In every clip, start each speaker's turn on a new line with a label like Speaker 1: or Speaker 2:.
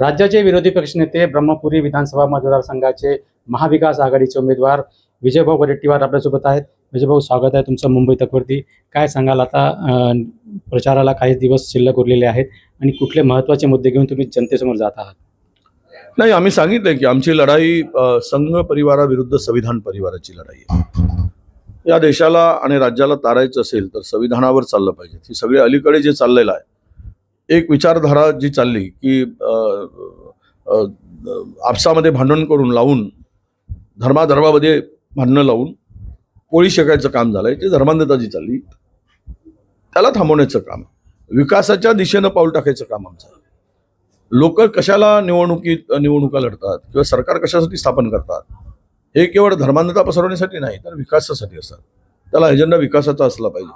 Speaker 1: राज्याचे विरोधी पक्षनेते ब्रह्मपुरी विधानसभा मतदारसंघाचे महाविकास आघाडीचे उमेदवार विजयभाऊ वडेट्टीवार आपल्यासोबत आहेत. विजयभाऊ स्वागत आहे तुमचं मुंबई तकवरती. काय सांगाल आता? प्रचाराला काही दिवस शिल्लक उरलेले आहेत आणि कुठले महत्त्वाचे मुद्दे घेऊन तुम्ही जनतेसमोर जात आहात?
Speaker 2: नाही आम्ही सांगितलं की आमची लढाई संघ परिवाराविरुद्ध संविधान परिवाराची लढाई आहे. या देशाला आणि राज्याला तारायचं असेल तर संविधानावर चाललं पाहिजे. ही सगळे अलीकडे जे चाललेलं आहे एक विचारधारा जी चालली की आपसामध्ये भांडण करून लावून धर्माधर्मामध्ये भांडणं लावून पोळी शेकायचं काम झालंय ते धर्मांधता जी चालली. त्याला थांबवण्याचं काम विकासाच्या दिशेनं पाऊल टाकायचं काम आमचं. लोक कशाला निवडणुकीत निवडणुका लढतात किंवा सरकार कशासाठी स्थापन करतात हे केवळ धर्मांधता पसरवण्यासाठी नाही तर विकासासाठी असतात. त्याला एजेंडा विकासाचा असला पाहिजे.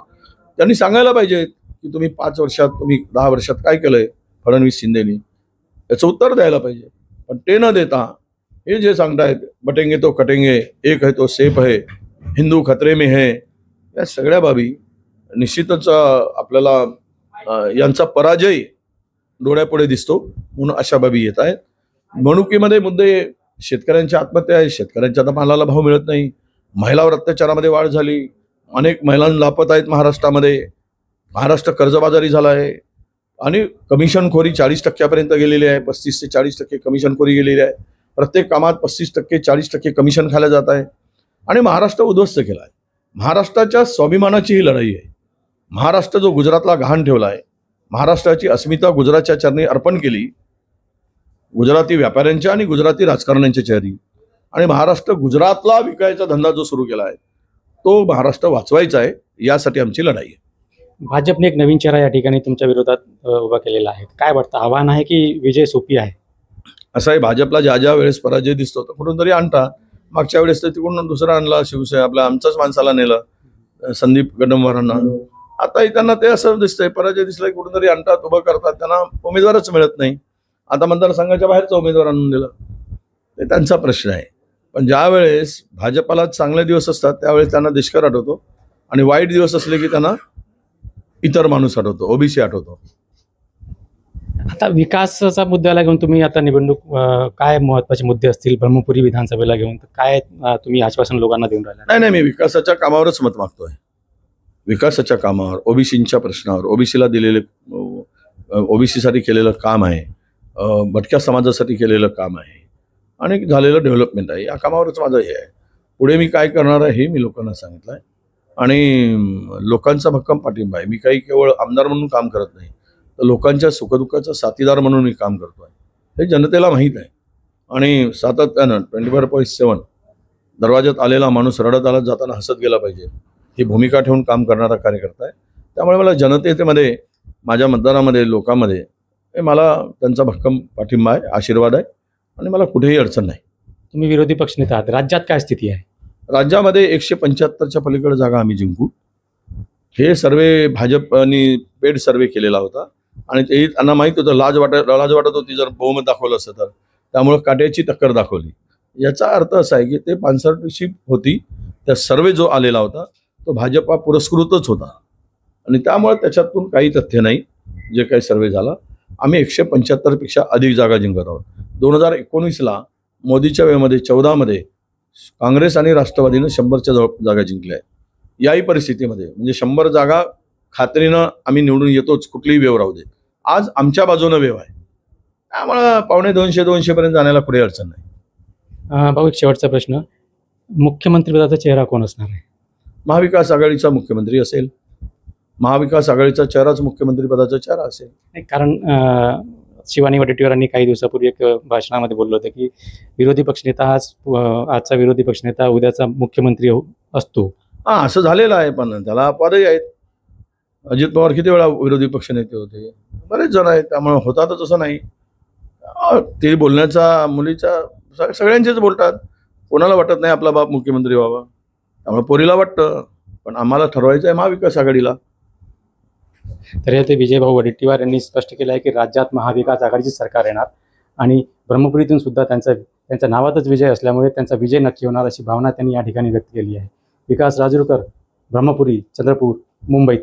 Speaker 2: त्यांनी सांगायला पाहिजे की तुम्ही पाच वर्षात तुम्ही दहा वर्षात काय केलंय फडणवीस शिंदेनी? याचं उत्तर द्यायला पाहिजे. पण ते न देता हे जे सांगतायत बटेंगे तो कटेंगे एक है तो सेफ है हिंदू खतरे में है या सगळ्या बाबी निश्चितच आपल्याला यांचा पराजय डोळ्यापुढे दिसतो म्हणून अशा बाबी येत आहेत. मणुकीमध्ये मुद्दे शेतकऱ्यांची आत्महत्या आहे शेतकऱ्यांच्या आता मालाला भाव मिळत नाही. महिलावर अत्याचारामध्ये वाढ झाली. अनेक महिलांना लापत आहेत महाराष्ट्रामध्ये. महाराष्ट्र कर्जबाजारी झाला आहे आणि कमिशनखोरी चाळीस टक्क्यापर्यंत गेलेली आहे. पस्तीस ते चाळीस टक्के कमिशनखोरी गेलेली आहे. प्रत्येक कामात पस्तीस टक्के चाळीस टक्के कमिशन खायला जात आहे. आणि महाराष्ट्र उद्ध्वस्त केला आहे महाराष्ट्राच्या स्वाभिमानाची ही लढाई आहे. महाराष्ट्र जो गुजरातला गहाण ठेवला आहे महाराष्ट्राची अस्मिता गुजरातच्या चरणी अर्पण केली गुजराती व्यापाऱ्यांच्या आणि गुजराती राजकारण्यांच्या चरणी. आणि महाराष्ट्र गुजरातला विकायचा धंदा जो सुरू केला आहे तो महाराष्ट्र वाचवायचा आहे यासाठी आमची लढाई आहे.
Speaker 1: भाजपने एक नवीन चेहरा या ठिकाणी तुमच्या विरोधात उभा केलेला आहे. काय वाटतं? आव्हान आहे की विजय सोपी आहे?
Speaker 2: असं आहे भाजपला ज्या ज्या वेळेस पराजय दिसतो तर कुठून तरी आणता. मागच्या वेळेस तर तिकडून दुसरा आणला शिवसेना आपल्या आमच्याच माणसाला नेलं संदीप गडंबरांना. आताही त्यांना ते असं दिसतंय पराजय दिसलाय कुठून तरी आणतात उभं करतात त्यांना उमेदवारच मिळत नाही. आता मतदारसंघाच्या बाहेरचा उमेदवार आणून दिला. ते त्यांचा प्रश्न आहे. पण ज्या वेळेस भाजपाला चांगले दिवस असतात त्यावेळेस त्यांना देशकर आठवतो आणि वाईट दिवस असले की त्यांना इतर माणूस आठवतो ओबीसी आठवतो.
Speaker 1: आता विकासाचा मुद्द्याला घेऊन तुम्ही आता निवडणूक अ, काय महत्त्वाचे मुद्दे असतील? ब्रह्मपुरी विधानसभेला घेऊन तर काय अ, तुम्ही आश्वासन लोकांना देऊन राहिला?
Speaker 2: नाही नाही मी विकासाच्या कामावरच मत मागतोय. विकासाच्या कामावर ओबीसीच्या प्रश्नावर ओबीसीला दिलेले ओबीसीसाठी केलेलं काम आहे अं, भटक्या समाजासाठी केलेलं काम आहे आणि झालेलं डेव्हलपमेंट आहे. या कामावरच माझं हे आहे. पुढे मी काय करणार आहे हे मी लोकांना सांगितलं आहे आणि लोकांचा भक्कम पाठिंबा आहे. मी काही केवळ आमदार म्हणून काम करत नाही तर लोकांच्या सुखदुःखाचा साथीदार म्हणून मी काम करतो आहे हे जनतेला माहीत आहे. आणि सातत्यानं ट्वेंटी फोर पॉईंट सेवन दरवाज्यात आलेला माणूस रडत आला जाताना हसत गेला पाहिजे. ही भूमिका ठेवून काम करणारा कार्यकर्ता आहे. त्यामुळे मला जनतेमध्ये माझ्या मतदारामध्ये लोकांमध्ये हे मला त्यांचा भक्कम पाठिंबा आहे आशीर्वाद आहे. आणि मला कुठेही अडचण नाही.
Speaker 1: तुम्ही विरोधी पक्षनेता आहात. राज्यात काय स्थिती आहे?
Speaker 2: राज्यामध्ये एकशे पंच्याहत्तरच्या पलीकडे जागा आम्ही जिंकू. हे सर्वे भाजपनी पेड सर्वे केलेला होता. आणि ते त्यांना माहीत होतं लाज वाटत लाज वाटत होती जर बहुमत दाखवलं असतं तर. त्यामुळं काट्याची टक्कर दाखवली. याचा अर्थ असा आहे की ते पानसरशी होती. त्या सर्वे जो आलेला होता तो भाजपा पुरस्कृतच होता. आणि त्यामुळे त्याच्यातून काही तथ्य नाही जे काही सर्वे झाला. आम्ही एकशे पंच्याहत्तरपेक्षा अधिक जागा जिंकत आहोत. दोन हजार एकोणीसला मोदीच्या वेळेमध्ये चौदामध्ये काँग्रेस आणि राष्ट्रवादीनं शंभरच्या जवळ जागा जिंकल्या आहेत. याही परिस्थितीमध्ये म्हणजे शंभर जागा खात्रीनं आम्ही निवडून येतोच कुठलीही वेव राहू दे. आज आमच्या बाजूनं वेव आहे. त्यामुळं पावणे दोनशे दोनशेपर्यंत जाण्याला पुढे अडचण नाही.
Speaker 1: भाऊ एक शेवटचा प्रश्न. मुख्यमंत्रीपदाचा चेहरा कोण असणार आहे?
Speaker 2: महाविकास आघाडीचा मुख्यमंत्री असेल. महाविकास आघाडीचा चेहराच मुख्यमंत्री पदाचा चेहरा असेल.
Speaker 1: कारण शिवानी वडेट्टीवारांनी काही दिवसापूर्वी एक भाषणामध्ये बोललं होतं की विरोधी पक्षनेता आज आजचा विरोधी पक्षनेता उद्याचा मुख्यमंत्री हो- असतो.
Speaker 2: हा असं झालेलं आहे पण त्याला अपवादही आहेत. अजित पवार किती वेळा विरोधी पक्षनेते होते? बरेच जण आहेत त्यामुळे होतात तसं नाही. ते बोलण्याचा मुलीचा सगळ्यांचेच बोलतात. कोणाला वाटत नाही आपला बाप मुख्यमंत्री व्हावा? त्यामुळे पोरीला वाटतं पण आम्हाला ठरवायचं आहे महाविकास आघाडीला.
Speaker 1: तर ते विजयभाऊ वडेट्टीवार यांनी स्पष्ट केलं आहे की राज्यात महाविकास आघाडीचे सरकार येणार आणि ब्रह्मपुरीतून सुद्धा त्यांचा त्यांच्या नावातच विजय असल्यामुळे त्यांचा विजय नक्की होणार अशी भावना त्यांनी या ठिकाणी व्यक्त केली आहे. विकास राजूरकर ब्रह्मपुरी चंद्रपूर मुंबई